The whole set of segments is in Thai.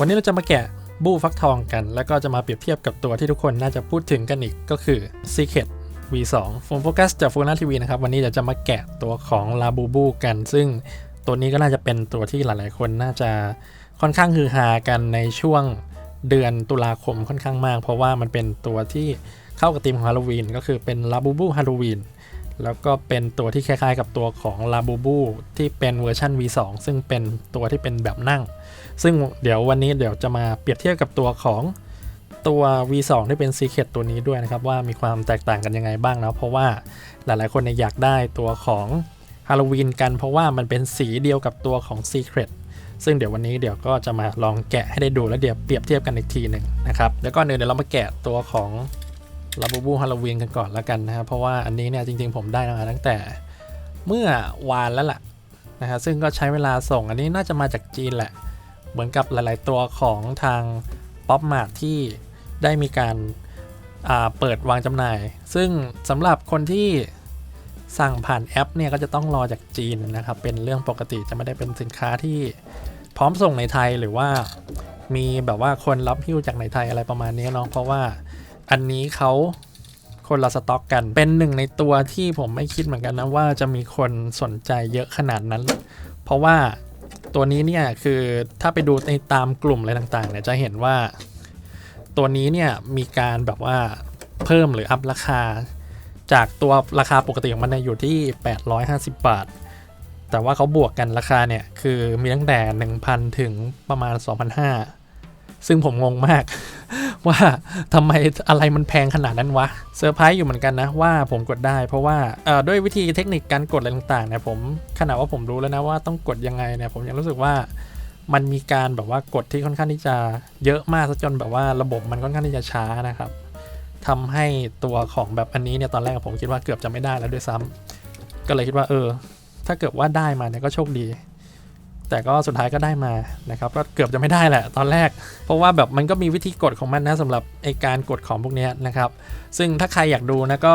วันนี้เราจะมาแกะบูฟักทองกัน แล้วก็จะมาเปรียบเทียบกับตัวที่ทุกคนน่าจะพูดถึงกันอีกก็คือ Secret V2 ผมโฟกัสจากฟูนาทีวีนะครับ วันนี้เดี๋ยวจะมาแกะตัวของลาบูบูกัน ซึ่งตัวนี้ก็น่าจะเป็นตัวที่หลาย ๆ คนน่าจะค่อนข้างฮือฮากันในช่วงเดือนตุลาคมค่อนข้างมาก เพราะว่ามันเป็นตัวที่เข้ากับธีมของฮาโลวีนก็คือเป็นลาบูบูฮาโลวีนแล้วก็เป็นตัวที่คล้าย ๆ กับตัวของ l a b u b u ที่เป็นเวอร์ชัน V2 ซึ่งเป็นตัวที่เป็นแบบนั่ง ซึ่งเดี๋ยววันนี้เดี๋ยวจะมาเปรียบเทียบกับตัวของตัว V2 ที่เป็น Secret ตัวนี้ด้วยนะครับ ว่ามีความแตกต่างกันยังไงบ้างนะเพราะว่าหลายๆ คนอยากได้ตัวของ Halloween กัน เพราะว่ามันเป็นสีเดียวกับตัวของ Secret ซึ่งเดี๋ยววันนี้เดี๋ยวก็จะมาลองแกะให้ได้ดูแล้วเดี๋ยวเปรียบเทียบกันอีกทีหนึ่งนะครับแล้วก็เดี๋ยวเรามาแกะตัวของลาบูบูฮาโลวีนกันก่อนแล้วกันนะครับเพราะว่าอันนี้เนี่ยจริงๆผมได้มาตั้งแต่เมื่อวานแล้วล่ะนะฮะซึ่งก็ใช้เวลาส่งอันนี้น่าจะมาจากจีนแหละ เหมือนกับหลาย ๆ ตัวของทางป๊อปมาร์ทที่ได้มีการเปิดวางจำหน่าย ซึ่งสำหรับคนที่สั่งผ่านแอปเนี่ยก็จะต้องรอจากจีนนะครับ เป็นเรื่องปกติจะไม่ได้เป็นสินค้าที่พร้อมส่งในไทยหรือว่ามีแบบว่าคนรับหิ้วจากในไทยอะไรประมาณนี้เนาะเพราะว่าอันนี้เขาคนละสต็อกกัน เป็นหนึ่งในตัวที่ผมไม่คิดเหมือนกันนะว่าจะมีคนสนใจเยอะขนาดนั้น เพราะว่า ตัวนี้เนี่ยคือถ้าไปดูในตามกลุ่มอะไรต่างๆเนี่ยจะเห็นว่า ตัวนี้เนี่ยมีการแบบว่าเพิ่มหรืออัพราคา จากตัวราคาปกติของมันเนี่ยอยู่ที่ 850 บาท แต่ว่าเขาบวกกันราคาเนี่ยคือมีตั้งแต่ 1,000 ถึงประมาณ 2,500 ซึ่งผมงงมาก ว่าทำไมอะไรมันแพงขนาดนั้นวะเซอร์ไพรส์อยู่เหมือนกันนะว่าผมกดได้ เพราะว่าด้วยวิธีเทคนิคการกดอะไรต่างๆเนี่ยผมขนาดว่าผมรู้แล้วนะว่าต้องกดยังไงเนี่ยผมยังรู้สึกว่ามันมีการแบบว่ากดที่ค่อนข้างที่จะเยอะมากซะจนแบบว่าระบบมันค่อนข้างที่จะช้านะครับทำให้ตัวของแบบอันนี้เนี่ยตอนแรกผมคิดว่าเกือบจะไม่ได้แล้วด้วยซ้ำก็เลยคิดว่าเออ ถ้าเกิดว่าได้มาเนี่ยก็โชคดี แต่ก็สุดท้ายก็ได้มานะครับก็เกือบจะไม่ได้แหละตอนแรก เพราะว่าแบบมันก็มีวิธีกดของมันนะสำหรับไอการกดของพวกนี้นะครับซึ่งถ้าใครอยากดูนะก็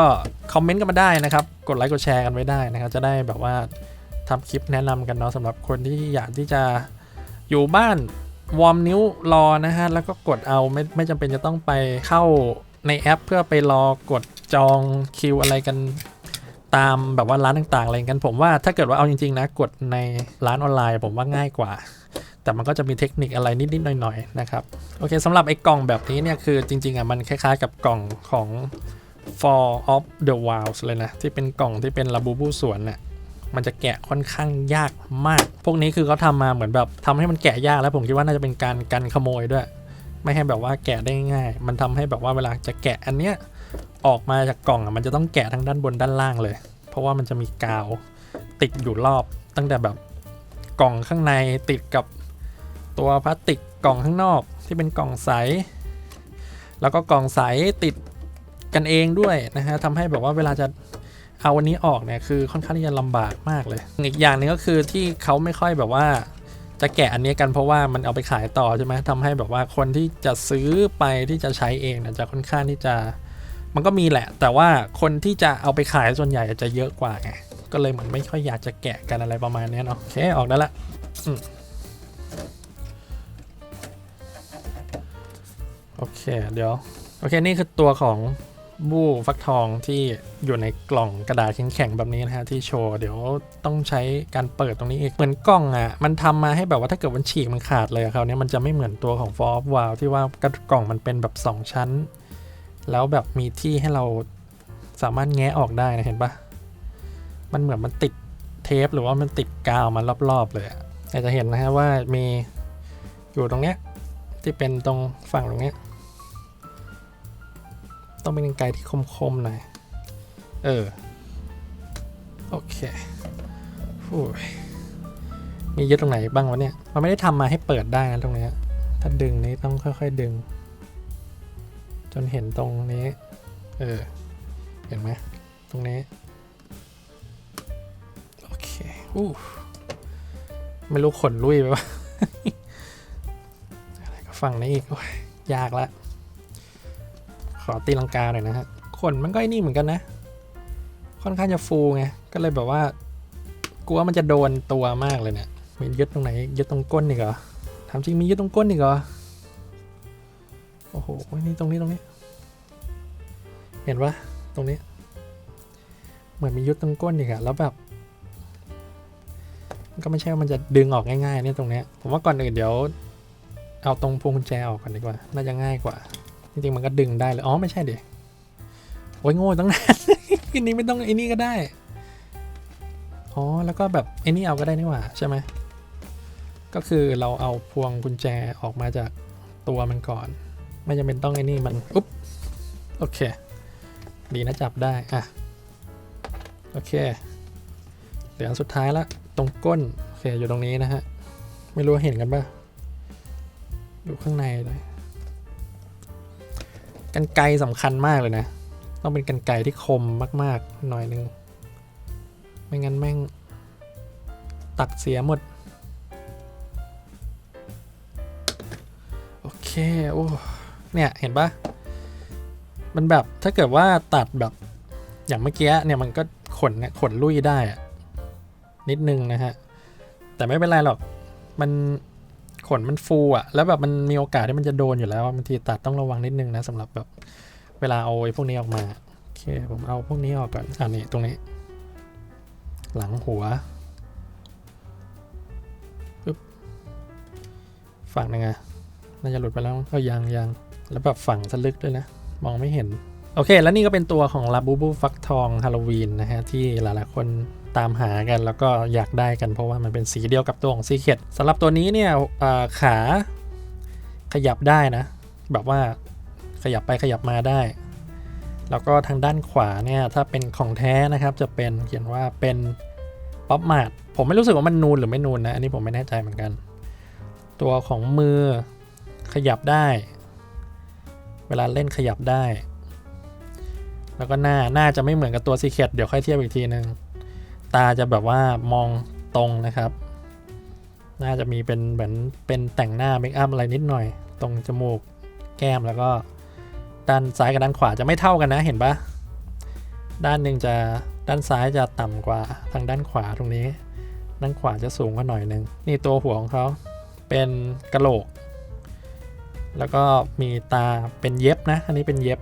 คอมเมนต์กันมาได้นะครับกดไลค์กดแชร์กันไว้ได้นะครับจะได้แบบว่าทำคลิปแนะนำกันเนาะสำหรับคนที่อยากที่จะอยู่บ้านวอร์มนิ้วรอนะฮะแล้วก็กดเอาไม่ไม่จำเป็นจะต้องไปเข้าในแอปเพื่อไปรอกดจองคิวอะไรกัน ตามแบบว่าร้านต่างๆอะไรกันผมว่าถ้าเกิดว่าเอาจริงๆนะกดในร้านออนไลน์ผมว่าง่ายกว่า แต่มันก็จะมีเทคนิคอะไรนิดๆหน่อยๆนะครับโอเคสำหรับไอ้กล่องแบบนี้เนี่ยคือจริงๆอะมันคล้ายๆ กับกล่องของ For of the Wilds เลยนะ ที่เป็นกล่องที่เป็นลาบูบูสวนน่ะมันจะแกะค่อนข้างยากมาก พวกนี้คือเขาทำมาเหมือนแบบทำให้มันแกะยากแล้วผมคิดว่าน่าจะเป็นการกันขโมยด้วย ไม่ให้แบบว่าแกะได้ง่าย มันทำให้แบบว่าเวลาจะแกะอันเนี้ย ออกมาจากกล่องอะมันจะต้องแกะทั้งด้านบนด้านล่างเลย เพราะว่ามันจะมีกาวติดอยู่รอบตั้งแต่แบบกล่องข้างในติดกับตัวพลาสติกกล่องข้างนอกที่เป็นกล่องใส แล้วก็กล่องใสติดกันเองด้วยนะฮะทำให้แบบว่าเวลาจะเอาวันนี้ออกเนี่ยคือค่อนข้างที่จะลำบากมากเลย อีกอย่างนึงก็คือที่เขาไม่ค่อยแบบว่าจะแกะอันนี้กันเพราะว่ามันเอาไปขายต่อใช่ไหมทำให้แบบว่าคนที่จะซื้อไปที่จะใช้เองเนี่ยจะค่อนข้างที่จะ มันก็มีแหละ แต่ว่าคนที่จะเอาไปขายส่วนใหญ่จะเยอะกว่าไงก็เลยเหมือนไม่ค่อยอยากจะแกะกันอะไรประมาณนี้เนาะโอเคออกได้ละโอเคเดี๋ยวโอเคนี่คือตัวของบู้ฟักทองที่อยู่ในกล่องกระดาษแข็งๆแบบนี้นะฮะที่โชว์ เดี๋ยวต้องใช้การเปิดตรงนี้อีกเหมือนกล่องอะมันทำมาให้แบบว่าถ้าเกิดมันฉีกมันขาดเลยคราวนี้มันจะไม่เหมือนตัวของ For of w o w ที่ว่ากล่องมันเป็นแบบ 2 ชั้น แล้วแบบมีที่ให้เราสามารถแงะออกได้นะเห็นปะมันเหมือนมันติดเทปหรือว่ามันติดกาวมารอบๆเลยแต่จะเห็นนะฮะว่ามีอยู่ตรงเนี้ยที่เป็นตรงฝั่งตรงเนี้ยต้องเป็นกรรไกรที่คมๆหน่อย เออ โอเคฟูมียึดตรงไหนบ้างวะเนี่ย มันไม่ได้ทำมาให้เปิดได้นะตรงเนี้ย ถ้าดึงนี้ต้องค่อยๆดึง จนเห็นตรงนี้ เออ เห็นไหม ตรงนี้ โอเค อู้ไม่รู้ขนลุยไปวะอะไรก็ฟังนี้อีกยากละ ขอตีลังกาหน่อยนะฮะ ขนมันก็ไอ้นี่เหมือนกันนะ ค่อนข้างจะฟูไง ก็เลยแบบว่ากลัวมันจะโดนตัวมากเลยเนี่ยมียึดตรงไหน ยึดตรงก้นอีกเหรอถามจริงมียึดตรงก้นอีกเหรอ โอ้โหนี่ตรงนี้ตรงนี้ เห็นปะตรงนี้ เหมือนมียุดตรงก้นอีกอะแล้วแบบก็ไม่ใช่ว่ามันจะดึงออกง่ายๆเนี่ยตรงเนี้ยผมว่าก่อนอื่นเดี๋ยว เอาตรงพวงกุญแจออกก่อนดีกว่า น่าจะง่ายกว่า จริงๆมันก็ดึงได้เลย อ๋อไม่ใช่ดิโอ้ยโง่ตั้งนานอันนี้ไม่ต้องอ้นี่ก็ได้ อ๋อแล้วก็แบบอ้นี่เอาก็ได้นี่หว่าใช่ไหมก็คือเราเอาพวงกุญแจออกมาจากตัวมันก่อน ไม่จำเป็นต้องไอ้นี่มันอุ๊บโอเค ดีนะจับได้ อะ โอเคเหลืออันสุดท้ายละตรงก้น โอเค อยู่ตรงนี้นะฮะ ไม่รู้เห็นกันปะอยู่ข้างในเลยกันไกรสำคัญมากเลยนะ ต้องเป็นกันไกรที่คมมาก ๆ หน่อยนึง ไม่งั้นแม่ง ตัดเสียหมด โอเค โอ้ เนี่ยเห็นปะมันแบบถ้าเกิดว่าตัดแบบอย่างเมื่อกี้เนี่ยมันก็ขนเนี่ยขนลุยได้อะนิดนึงนะฮะ แต่ไม่เป็นไรหรอกมันขนมันฟูอะแล้วแบบมันมีโอกาสที่มันจะโดนอยู่แล้วบางทีตัดต้องระวังนิดนึงนะสำหรับแบบเวลาเอาไอ้พวกนี้ออกมาโอเคผมเอาพวกนี้ออกก่อนอ่านี่ตรงนี้ หลังหัวปึ๊บฝั่งนึงอะน่าจะหลุดไปแล้วก็ยังยัง แล้วแบบฝังสลึกด้วยนะ มองไม่เห็น โอเค แล้วนี่ก็เป็นตัวของลาบูบูฟักทองฮาโลวีนนะฮะ ที่หลายๆคนตามหากันแล้วก็อยากได้กันเพราะว่ามันเป็นสีเดียวกับตัวของซีเคดสำหรับตัวนี้เนี่ยขาขยับได้นะ แบบว่าขยับไปขยับมาได้ แล้วก็ทางด้านขวาเนี่ย ถ้าเป็นของแท้นะครับจะเป็นเขียนว่าเป็นป๊อปมาดผมไม่รู้สึกว่ามันนูนหรือไม่นูนนะ อันนี้ผมไม่แน่ใจเหมือนกัน ตัวของมือขยับได้ เวลาเล่นขยับได้ แล้วก็หน้าหน้าจะไม่เหมือนกับตัวซีเคดเดี๋ยวค่อยเทียบอีกทีนึง ตาจะแบบว่ามองตรงนะครับน่าจะมีเป็นเหมือนเป็นแต่งหน้าเมคอัพอะไรนิดหน่อย ตรงจมูกแก้มแล้วก็ด้านซ้ายกับด้านขวาจะไม่เท่ากันนะเห็นปะด้านหนึ่งจะด้านซ้ายจะต่ำกว่าทางด้านขวาตรงนี้ ด้านขวาจะสูงกว่าหน่อยหนึ่งนี่ตัวหัวของเขาเป็นกระโหลก แล้วก็มีตาเป็นเย็บนะ อันนี้เป็นเย็บ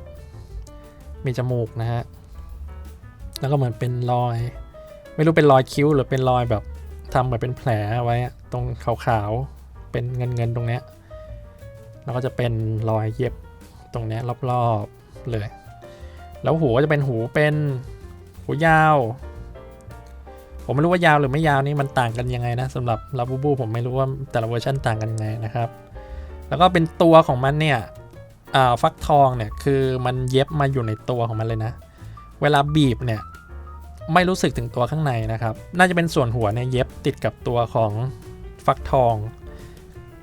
มีจมูกนะฮะ แล้วก็เหมือนเป็นรอย ไม่รู้เป็นรอยคิ้วหรือเป็นรอยแบบทำเหมือนเป็นแผลไว้ตรงขาวๆ เป็นเงินเงินๆตรงเนี้ย แล้วก็จะเป็นรอยเย็บตรงเนี้ยรอบๆเลย แล้วหูก็จะเป็นหูเป็นหูยาว ผมไม่รู้ว่ายาวหรือไม่ยาวนี่มันต่างกันยังไงนะสำหรับลาบูบูผมไม่รู้ว่าแต่ละเวอร์ชันต่างกันยังไงนะครับ แล้วก็เป็นตัวของมันเนี่ยอ่าฟักทองเนี่ยคือมันเย็บมาอยู่ในตัวของมันเลยนะ เวลาบีบเนี่ยไม่รู้สึกถึงตัวข้างในนะครับ น่าจะเป็นส่วนหัวเนี่ยเย็บติดกับตัวของฟักทอง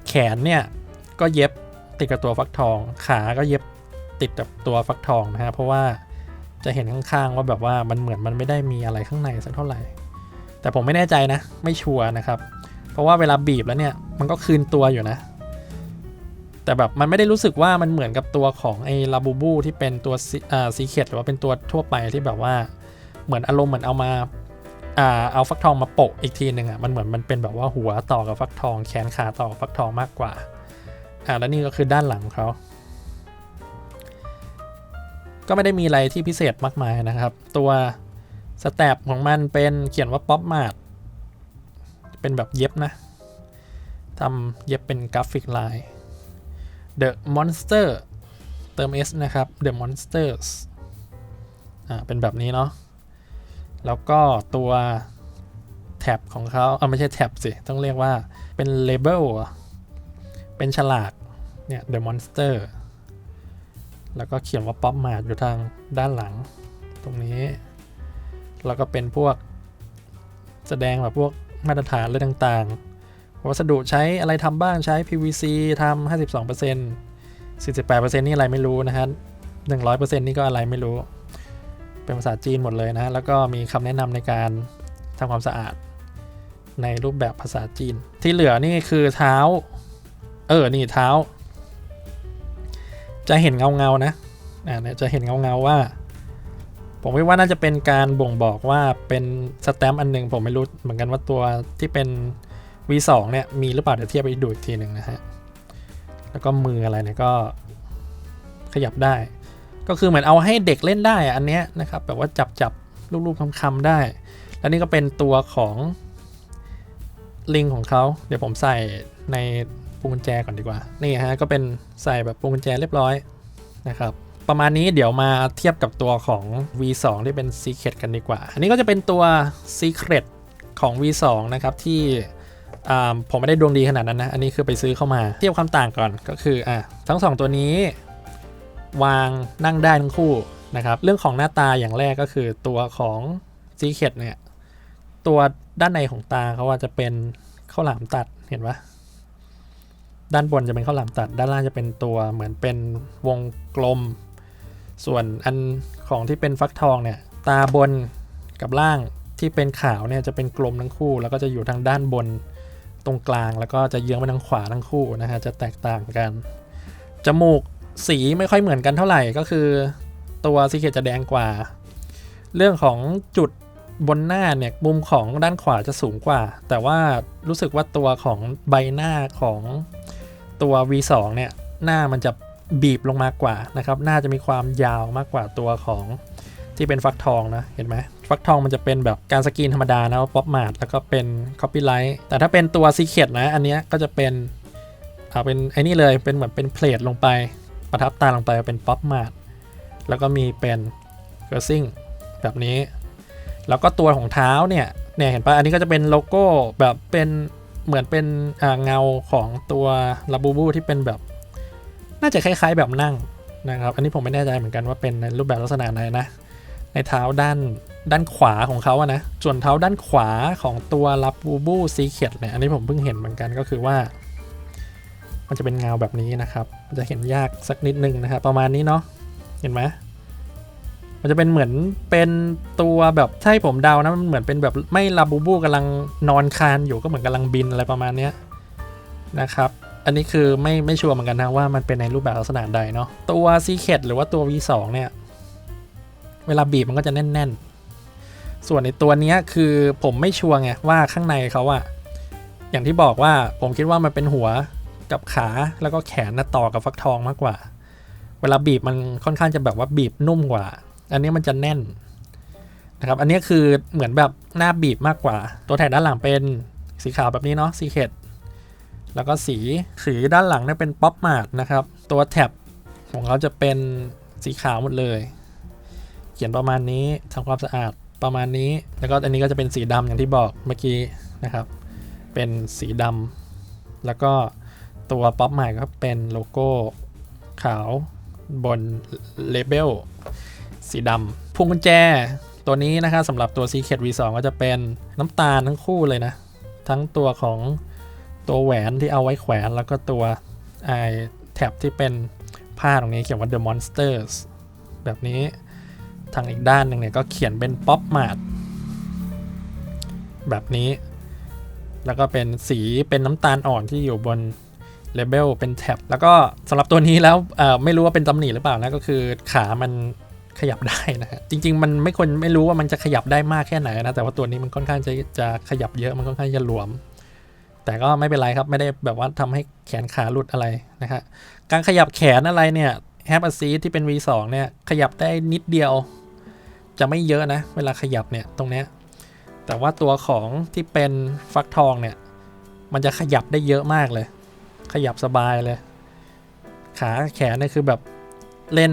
แขนเนี่ยก็เย็บติดกับตัวฟักทอง ขาก็เย็บติดกับตัวฟักทองนะฮะ เพราะว่าจะเห็นข้างๆว่าแบบว่ามันเหมือนมันไม่ได้มีอะไรข้างในสักเท่าไหร่ แต่ผมไม่แน่ใจนะ ไม่ชัวร์นะครับ เพราะว่าเวลาบีบแล้วเนี่ยมันก็คืนตัวอยู่นะ แต่แบบมันไม่ได้รู้สึกว่ามันเหมือนกับตัวของไอ้ลาบูบูที่เป็นตัวซีเคดหรือว่าเป็นตัวทั่วไปที่แบบว่าเหมือนอารมณ์เหมือนเอามาเอาฟักทองมาโปะอีกทีหนึ่งอะมันเหมือนมันเป็นแบบว่าหัวต่อกับฟักทองแขนขาต่อกับฟักทองมากกว่าอ่าแล้วนี่ก็คือด้านหลังของเขาก็ไม่ได้มีอะไรที่พิเศษมากมายนะครับ ตัวสแตปของมันเป็นเขียนว่าป๊อปมาดเป็นแบบเย็บนะทำเย็บเป็นกราฟิกลาย The Monster เติม S นะครับ The Monsters อ่าเป็นแบบนี้เนาะแล้วก็ตัวแท็บของเขาเออไม่ใช่แท็บสิ ต้องเรียกว่าเป็น Label เป็นฉลาก เนี่ย The Monster แล้วก็เขียนว่า Pop Mart อยู่ทางด้านหลัง ตรงนี้ แล้วก็เป็นพวกแสดงแบบพวกมาตรฐานเรื่องต่างๆ วัสดุใช้อะไรทำบ้างใช้ PVC ทำ52% 48%นี่อะไรไม่รู้นะฮะ100%นี่ก็อะไรไม่รู้ เป็นภาษาจีนหมดเลยนะฮะ แล้วก็มีคำแนะนำในการทำความสะอาดในรูปแบบภาษาจีน ที่เหลือนี่คือเท้า เออ นี่เท้า จะเห็นเงาเงานะ อ่าเนี่ยจะเห็นเงาเงาว่า ผมว่าน่าจะเป็นการบ่งบอกว่าเป็นสแตมป์อันหนึงผมไม่รู้เหมือนกันว่าตัวที่เป็น V2 เนี่ยมีหรือเปล่าเดี๋ยวเทียบไปดูอีกทีหนึ่งนะฮะ แล้วก็มืออะไรเนี่ยก็ขยับได้ ก็คือเหมือนเอาให้เด็กเล่นได้อะอันเนี้ยนะครับแบบว่าจับจับรูปๆคำๆได้ แล้วนี่ก็เป็นตัวของลิงของเขาเดี๋ยวผมใส่ในพวงกุญแจก่อนดีกว่า นี่ฮะก็เป็นใส่แบบพวงกุญแจเรียบร้อยนะครับประมาณนี้เดี๋ยวมาเทียบกับตัวของ V2 ที่เป็น Secret กันดีกว่า อันนี้ก็จะเป็นตัว Secret ของ V2 นะครับที่ ผมไม่ได้ดวงดีขนาดนั้นนะ อันนี้คือไปซื้อเข้ามาเทียบความต่างก่อนก็คืออะทั้ง 2 ตัวนี้ วางนั่งได้ทั้งคู่นะครับ เรื่องของหน้าตาอย่างแรกก็คือตัวของ Secret เนี่ย ตัวด้านในของตาเขาว่าจะเป็นข้าวหลามตัดเห็นปะด้านบนจะเป็นข้าวหลามตัด ด้านล่างจะเป็นตัวเหมือนเป็นวงกลม ส่วนอันของที่เป็นฟักทองเนี่ย ตาบนกับล่างที่เป็นขาวเนี่ยจะเป็นกลมทั้งคู่ แล้วก็จะอยู่ทางด้านบน ตรงกลางแล้วก็จะเยื้องไปทางขวาทั้งคู่นะฮะจะแตกต่างกัน จมูกสีไม่ค่อยเหมือนกันเท่าไหร่ก็คือ ตัวซีเคจะแดงกว่า เรื่องของจุดบนหน้าเนี่ยมุมของด้านขวาจะสูงกว่า แต่ว่ารู้สึกว่าตัวของใบหน้าของตัว V2 เนี่ยหน้ามันจะบีบลงมากกว่านะครับหน้าจะมีความยาวมากกว่าตัวของที่เป็นฟักทองนะเห็นไหม ฟักทองมันจะเป็นแบบการสกรีนธรรมดานะป๊อปมาดแล้วก็เป็นคอปปี้ไลท์แต่ถ้าเป็นตัวซีเค t นะ อันนี้ก็จะเป็นเอาเป็นไอ้นี่เลยเป็นเหมือนเป็นเพลทลงไปประทับตาลงไปเป็นป๊อปมาดแล้วก็มีเป็นเกอร์ซิ่งแบบนี้ แล้วก็ตัวของเท้าเนี่ยเนี่ยเห็นปะอันนี้ก็จะเป็นโลโก้แบบเป็นเหมือนเป็นเงาของตัวลาบูบูที่เป็นแบบ น่าจะคล้าย ๆแบบนั่งนะครับ อันนี้ผมไม่แน่ใจเหมือนกันว่าเป็นในรูปแบบลักษณะไหนนะ ในเท้าด้าน ด้านขวาของเขาอะนะส่วนเท้าด้านขวาของตัวลับบูบูซีเคียเนี่ยอันนี้ผมเพิ่งเห็นเหมือนกันก็คือว่า มันจะเป็นเงาแบบนี้นะครับจะเห็นยากสักนิดนึงนะครับประมาณนี้เนาะเห็นไหมมันจะเป็นเหมือนเป็นตัวแบบให้ผมเดานะมันเหมือนเป็นแบบไม่ลาบูบูกำลังนอนคานอยู่ก็เหมือนกำลังบินอะไรประมาณเนี้ยนะครับอันนี้คือไม่ไม่ชัวร์เหมือนกันนะว่ามันเป็นในรูปแบบลักษณะใดเนาะตัว Secret หรือว่าตัว V2 เนี่ย เวลาบีบมันก็จะแน่น ๆ ส่วนในตัวนี้คือผมไม่ชัวร์ไงว่าข้างในเขาอะอย่างที่บอกว่าผมคิดว่ามันเป็นหัวกับขาแล้วก็แขนนะต่อกับฟักทองมากกว่า เวลาบีบมันค่อนข้างจะแบบว่าบีบนุ่มกว่า อันนี้มันจะแน่นนะครับ อันนี้คือเหมือนแบบหน้าบีบมากกว่า ตัวแถบด้านหลังเป็นสีขาวแบบนี้เนาะ Secret แล้วก็สีสีด้านหลังเนี่ยเป็นป๊อปมาดนะครับ ตัวแท็บของเขาจะเป็นสีขาวหมดเลย เขียนประมาณนี้ทำความสะอาด ประมาณนี้ แล้วก็อันนี้ก็จะเป็นสีดำอย่างที่บอกเมื่อกี้นะครับ เป็นสีดำแล้วก็ตัวป๊อปใหมาดก็เป็นโลโก้ขาวบนเลเบลสีดำพวงกุญแจตัวนี้นะครับสำหรับตัว Secret V2 ก็จะเป็นน้ำตาลทั้งคู่เลยนะ ทั้งตัวของตัวแหวนที่เอาไว้แขวนแล้วก็ตัวไอแท็บที่เป็นผ้าตรงนี้เขียนว่า The Monsters แบบนี้ ทางอีกด้านหนึ่งเนี่ยก็เขียนเป็น Pop Mart แบบนี้ แล้วก็เป็นสีเป็นน้ำตาลอ่อนที่อยู่บนเลเบลเป็นแท็บแล้วก็สำหรับตัวนี้แล้วไม่รู้ว่าเป็นตำหนิหรือเปล่านะก็คือขามันขยับได้นะฮะจริง ๆ มันไม่ควรไม่รู้ว่ามันจะขยับได้มากแค่ไหนนะแต่ว่าตัวนี้มันค่อนข้างจะจะขยับเยอะมันค่อนข้างจะหลวม แต่ก็ไม่เป็นไรครับไม่ได้แบบว่าทำให้แขนขาหลุดอะไรนะฮะการขยับแขนอะไรเนี่ยแฮปซีที่เป็น V2 เนี่ยขยับได้นิดเดียว จะไม่เยอะนะ เวลาขยับเนี่ยตรงเนี้ยแต่ว่าตัวของที่เป็นฟักทองเนี่ย มันจะขยับได้เยอะมากเลย ขยับสบายเลย ขาแขนเนี่ยคือแบบเล่น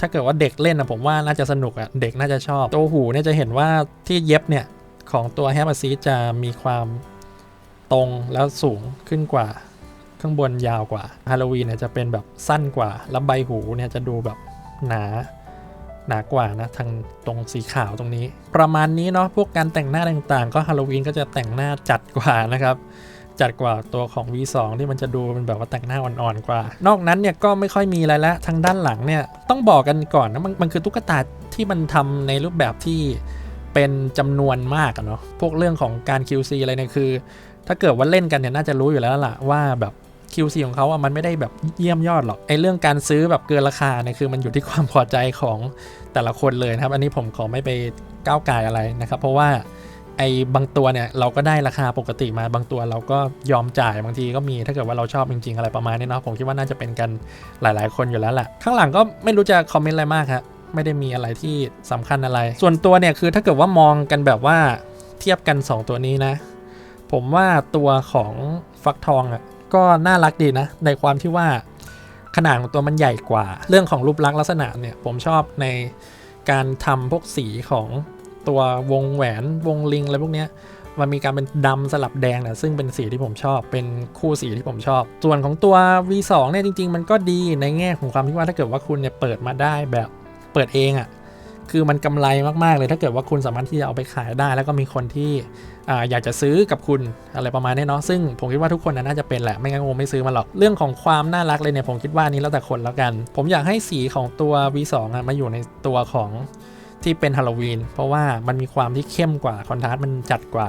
ถ้าเกิดว่าเด็กเล่นนะผมว่าน่าจะสนุกอะ่ะเด็กน่าจะชอบ ตัวหูเนี่ยจะเห็นว่าที่เย็บเนี่ย ของตัวแฮปซีจะมีความตรงแล้วสูงขึ้นกว่า ข้างบนยาวกว่าฮาโลวีนเนี่ยจะเป็นแบบสั้นกว่า แล้วใบหูเนี่ยจะดูแบบหนา หนากว่านะทางตรงสีขาวตรงนี้ ประมาณนี้เนาะพวกการแต่งหน้าต่างๆ ก็ฮาโลวีนก็จะแต่งหน้าจัดกว่านะครับจัดกว่าตัวของ V2 ที่มันจะดูเป็นแบบว่าแต่งหน้าอ่อนๆกว่า นอกนั้นเนี่ยก็ไม่ค่อยมีอะไรแล้วทางด้านหลังเนี่ยต้องบอกกันก่อนนะมันมันคือตุ๊กตาที่มันทำในรูปแบบที่เป็นจำนวนมากเนาะพวกเรื่องของการ QC อะไรเนี่ยคือ ถ้าเกิดว่าเล่นกันเนี่ยน่าจะรู้อยู่แล้วล่ะว่าแบบ QC ของเขาอะมันไม่ได้แบบเยี่ยมยอดหรอกไอเรื่องการซื้อแบบเกินราคาเนี่ยคือมันอยู่ที่ความพอใจของแต่ละคนเลยนะครับ อันนี้ผมขอไม่ไปก้าวไก่อะไรนะครับ เพราะว่าไอ้บางตัวเนี่ยเราก็ได้ราคาปกติมาบางตัวเราก็ยอมจ่ายบางทีก็มีถ้าเกิดว่าเราชอบจริงๆอะไรประมาณนี้เนาะผมคิดว่าน่าจะเป็นกันหลายๆ คนอยู่แล้วแหละข้างหลังก็ไม่รู้จะคอมเมนต์อะไรมากครับไม่ได้มีอะไรที่สำคัญอะไร ส่วนตัวเนี่ยคือถ้าเกิดว่ามองกันแบบว่าเทียบกัน 2 ตัวนี้นะ ผมว่าตัวของฟักทองอะ ก็น่ารักดีนะ ในความที่ว่าขนาดของตัวมันใหญ่กว่า เรื่องของรูปลักษณ์ลักษณะเนี่ยผมชอบในการทำพวกสีของตัววงแหวนวงลิงอะไรพวกเนี้ยมันมีการเป็นดำสลับแดงนะซึ่งเป็นสีที่ผมชอบเป็นคู่สีที่ผมชอบ ส่วนของตัว V2 เนี่ยจริง ๆ มันก็ดีในแง่ของความที่ว่าถ้าเกิดว่าคุณเนี่ยเปิดมาได้แบบเปิดเองอะ่ะ คือมันกำไรมากๆเลย ถ้าเกิดว่าคุณสามารถที่จะเอาไปขายได้ แล้วก็มีคนที่ออยากจะซื้อกับคุณอะไรประมาณนี้เนาะซึ่งผมคิดว่าทุกคนน่าจะเป็นแหละไม่งั้นคงไม่ซื้อมาหรอกเรื่องของความน่ารักเลยเนี่ยผมคิดว่านี้แล้วแต่คนแล้วกัน ผมอยากให้สีของตัว V2 อะมาอยู่ในตัวของที่เป็นฮาโลวีนเพราะว่ามันมีความที่เข้มกว่าคอนทราสต์มันจัดกว่า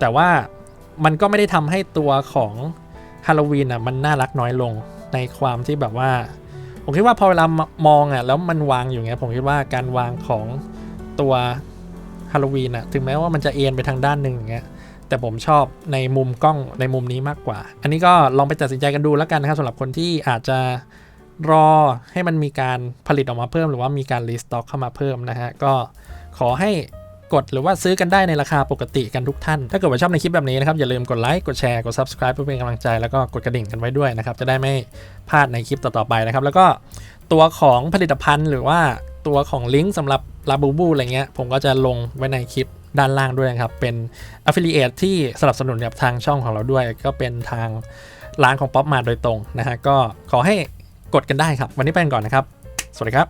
แต่ว่ามันก็ไม่ได้ทำให้ตัวของฮาโลวีนอะมันน่ารักน้อยลงในความที่แบบว่า ผมคิดว่าพอเวลามองอะแล้วมันวางอยู่เงี้ยผมคิดว่าการวางของตัวฮาโลวีนอะถึงแม้ว่ามันจะเอ็นไปทางด้านหนึ่งอย่างเงี้ยแต่ผมชอบในมุมกล้องในมุมนี้มากกว่า อันนี้ก็ลองไปตัดสินใจกันดูแล้วกันนะครับสำหรับคนที่อาจจะรอให้มันมีการผลิตออกมาเพิ่ม หรือว่ามีการรีสต็อกเข้ามาเพิ่มนะฮะก็ขอให้ กดหรือว่าซื้อกันได้ในราคาปกติกันทุกท่าน ถ้าเกิดว่าชอบในคลิปแบบนี้นะครับ อย่าลืมกดไลค์กดแชร์กด subscribe เพื่อเป็นกำลังใจแล้วก็กดกระดิ่งกันไว้ด้วยนะครับจะได้ไม่พลาดในคลิปต่อๆไปนะครับแล้วก็ตัวของผลิตภัณฑ์หรือว่าตัวของลิงก์สำหรับลาบูบูอะไรเงี้ยผมก็จะลงไว้ในคลิปด้านล่างด้วยนะครับ เป็น affiliate ที่สนับสนุนกับทางช่องของเราด้วย ก็เป็นทางร้านของป๊อปมาโดยตรงนะฮะก็ขอให้กดกันได้ครับ วันนี้ไปกันก่อนนะครับ สวัสดีครับ